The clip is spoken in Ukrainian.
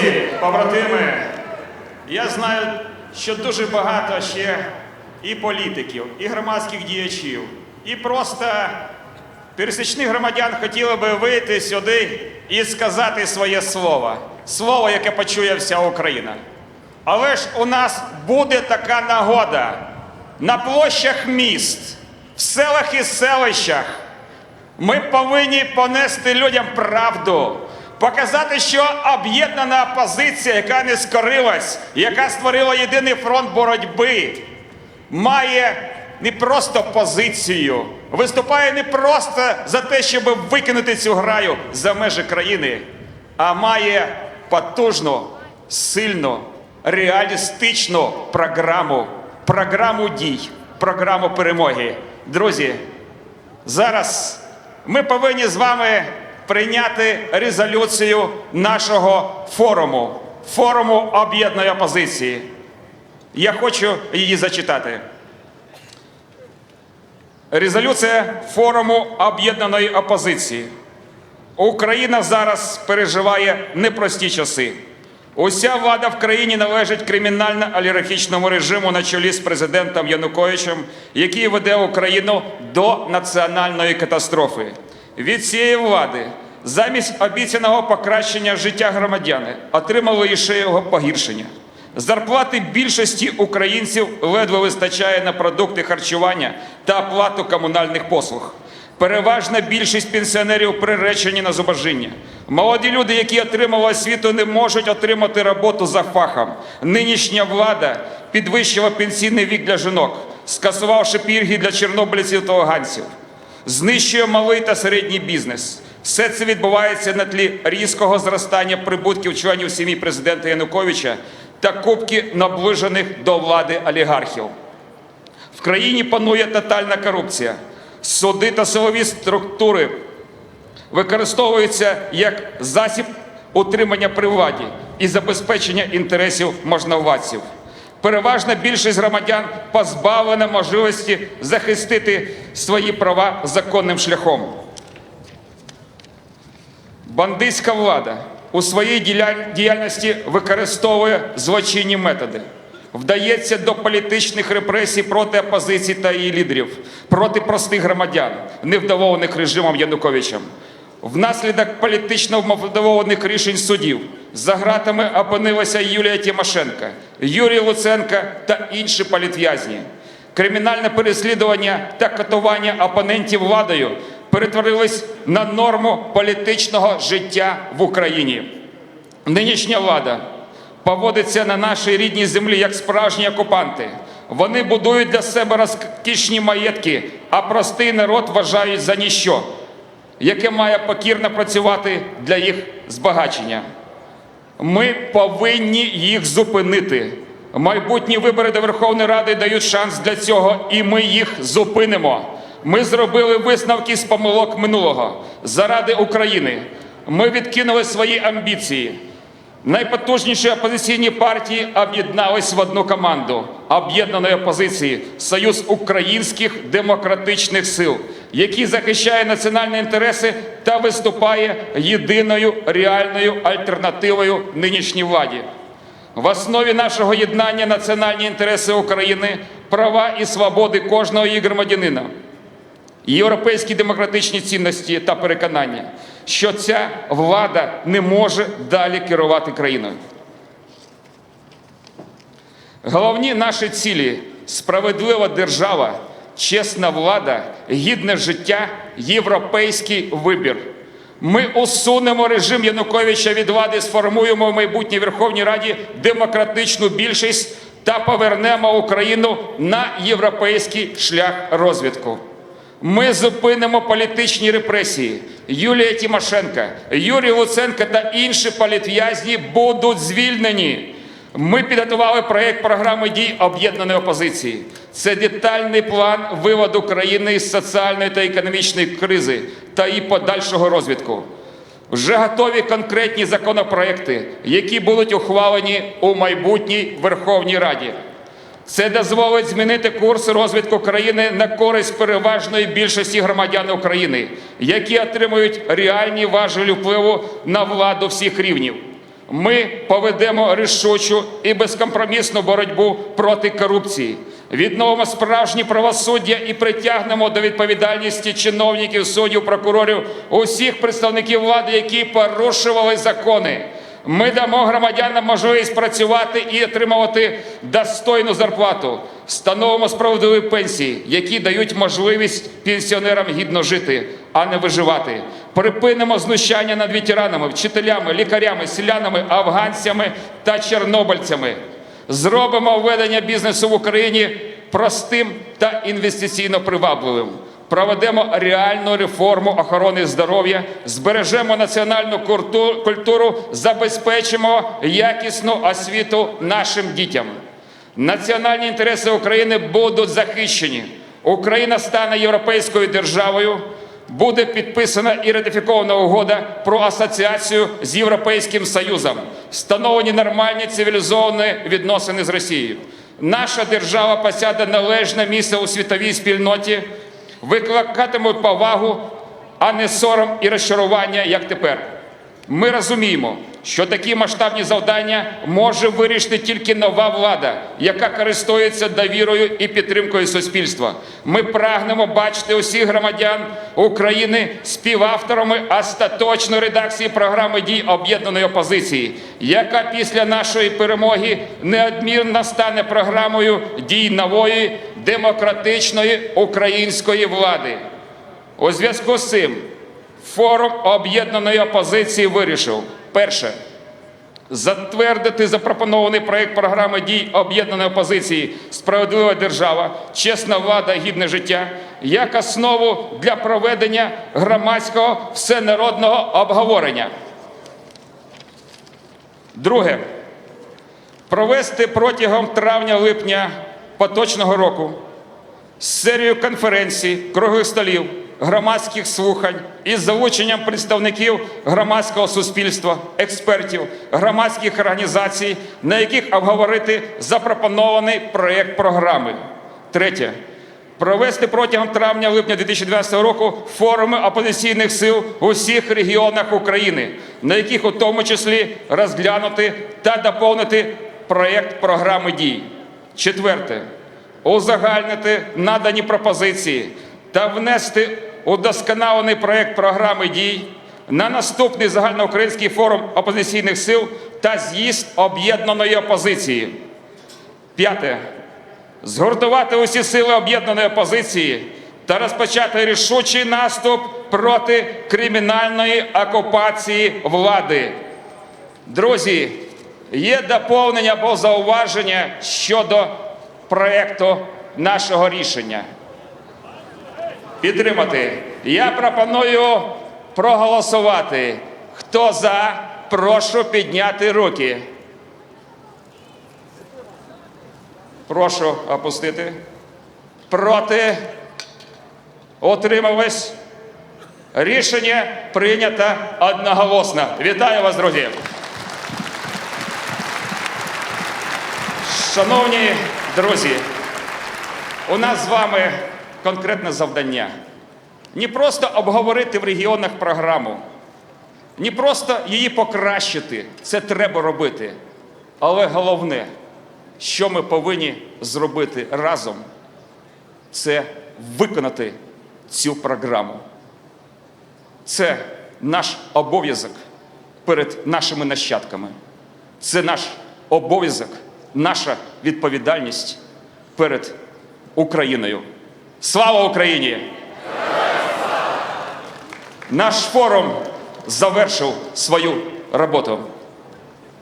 Друзі, побратими, я знаю, що дуже багато ще і політиків, і громадських діячів, і просто пересічних громадян хотіли би вийти сюди і сказати своє слово. Слово, яке почує вся Україна. Але ж у нас буде така нагода на площах міст, в селах і селищах. Ми повинні понести людям правду, показати, що об'єднана опозиція, яка не скорилась, яка створила єдиний фронт боротьби, має не просто позицію, виступає не просто за те, щоб викинути цю граю за межі країни, а має потужну, сильну, реалістичну програму, програму дій, програму перемоги. Друзі, Зараз ми повинні з вами прийняти резолюцію нашого форуму, форуму об'єднаної опозиції. Я хочу її зачитати. Резолюція форуму об'єднаної опозиції. Україна зараз переживає непрості часи. Уся влада в країні належить кримінально-олігархічному режиму на чолі з президентом Януковичем, який веде Україну до національної катастрофи. Від цієї влади замість обіцяного покращення життя громадяни отримали лише його погіршення. Зарплати більшості українців ледве вистачає на продукти харчування та оплату комунальних послуг. Переважна більшість пенсіонерів приречені на зубожіння. Молоді люди, які отримали освіту, не можуть отримати роботу за фахом. Нинішня влада підвищила пенсійний вік для жінок, скасувавши пільги для чорнобильців та луганців. Знищує малий та середній бізнес. Все це відбувається на тлі різкого зростання прибутків членів сім'ї президента Януковича та кубки наближених до влади олігархів. В країні панує тотальна корупція. Суди та силові структури використовуються як засіб утримання при владі і забезпечення інтересів можновладців. Переважна більшість громадян позбавлена можливості захистити свої права законним шляхом. Бандитська влада у своїй діяльності використовує злочинні методи. Вдається до політичних репресій проти опозиції та її лідерів, проти простих громадян, невдоволених режимом Януковичем. Внаслідок політично вмотивованих рішень судів за ґратами опинилася Юлія Тимошенко, Юрій Луценко та інші політв'язні. Кримінальне переслідування та катування опонентів владою перетворились на норму політичного життя в Україні. Нинішня влада поводиться на нашій рідній землі як справжні окупанти. Вони будують для себе розкішні маєтки, а простий народ вважають за ніщо, яке має покірно працювати для їх збагачення. Ми повинні їх зупинити. Майбутні вибори до Верховної Ради дають шанс для цього, і ми їх зупинимо. Ми зробили висновки з помилок минулого заради України. Ми відкинули свої амбіції. Найпотужніші опозиційні партії об'єднались в одну команду об'єднаної опозиції Союз українських демократичних сил, який захищає національні інтереси та виступає єдиною реальною альтернативою нинішній владі. В основі нашого єднання національні інтереси України, права і свободи кожного її громадянина європейські демократичні цінності та переконання, що ця влада не може далі керувати країною. Головні наші цілі справедлива держава, чесна влада, гідне життя, європейський вибір. Ми усунемо режим Януковича від влади, сформуємо в майбутній Верховній Раді демократичну більшість та повернемо Україну на європейський шлях розвитку. Ми зупинимо політичні репресії. Юлія Тимошенко, Юрій Луценко та інші політв'язні будуть звільнені. Ми підготували проєкт програми дій об'єднаної опозиції. Це детальний план виводу країни із соціальної та економічної кризи та її подальшого розвитку. Вже готові конкретні законопроекти, які будуть ухвалені у майбутній Верховній Раді. Це дозволить змінити курс розвитку країни на користь переважної більшості громадян України, які отримують реальні важелі впливу на владу всіх рівнів. Ми поведемо рішучу і безкомпромісну боротьбу проти корупції, відновимо справжнє правосуддя і притягнемо до відповідальності чиновників, суддів, прокурорів, усіх представників влади, які порушували закони. Ми дамо громадянам можливість працювати і отримувати достойну зарплату. Встановимо справедливі пенсії, які дають можливість пенсіонерам гідно жити, а не виживати. Припинимо знущання над ветеранами, вчителями, лікарями, селянами, афганцями та чорнобильцями. Зробимо введення бізнесу в Україні простим та інвестиційно привабливим. Проведемо реальну реформу охорони здоров'я, збережемо національну культуру, забезпечимо якісну освіту нашим дітям. Національні інтереси України будуть захищені. Україна стане європейською державою. Буде підписана і ратифікована угода про асоціацію з Європейським Союзом. Встановлені нормальні цивілізовані відносини з Росією. Наша держава посяде належне місце у світовій спільноті, викликатиме повагу, а не сором і розчарування, як тепер. Ми розуміємо, що такі масштабні завдання може вирішити тільки нова влада, яка користується довірою і підтримкою суспільства. Ми прагнемо бачити усіх громадян України співавторами остаточної редакції програми дій об'єднаної опозиції, яка після нашої перемоги неодмінно стане програмою дій нової демократичної української влади. У зв'язку з цим форум об'єднаної опозиції вирішив перше затвердити запропонований проект програми дій об'єднаної опозиції Справедлива держава, чесна влада, гідне життя як основу для проведення громадського всенародного обговорення. Друге провести протягом травня-липня поточного року з серію конференцій, круглих столів, громадських слухань із залученням представників громадського суспільства, експертів, громадських організацій, на яких обговорити запропонований проєкт програми. Третє. Провести протягом травня-липня 2012 року форуми опозиційних сил у всіх регіонах України, на яких у тому числі розглянути та доповнити проєкт програми дій. Четверте узагальнити надані пропозиції та внести удосконалений проект програми дій на наступний загальноукраїнський форум опозиційних сил та з'їзд об'єднаної опозиції. П'яте. Згуртувати усі сили об'єднаної опозиції та розпочати рішучий наступ проти кримінальної окупації влади. Друзі, є доповнення або зауваження щодо проекту нашого рішення. Підтримати. Я пропоную проголосувати. Хто за, прошу підняти руки. Прошу опустити. Проти. Утримались. Рішення прийнято одноголосно. Вітаю вас, друзі. Шановні друзі, у нас з вами конкретне завдання. Не просто обговорити в регіонах програму, не просто її покращити, це треба робити. Але головне, що ми повинні зробити разом, це виконати цю програму. Це наш обов'язок перед нашими нащадками. Це наш обов'язок, наша відповідальність перед Україною. Слава Україні! Наш форум завершив свою роботу.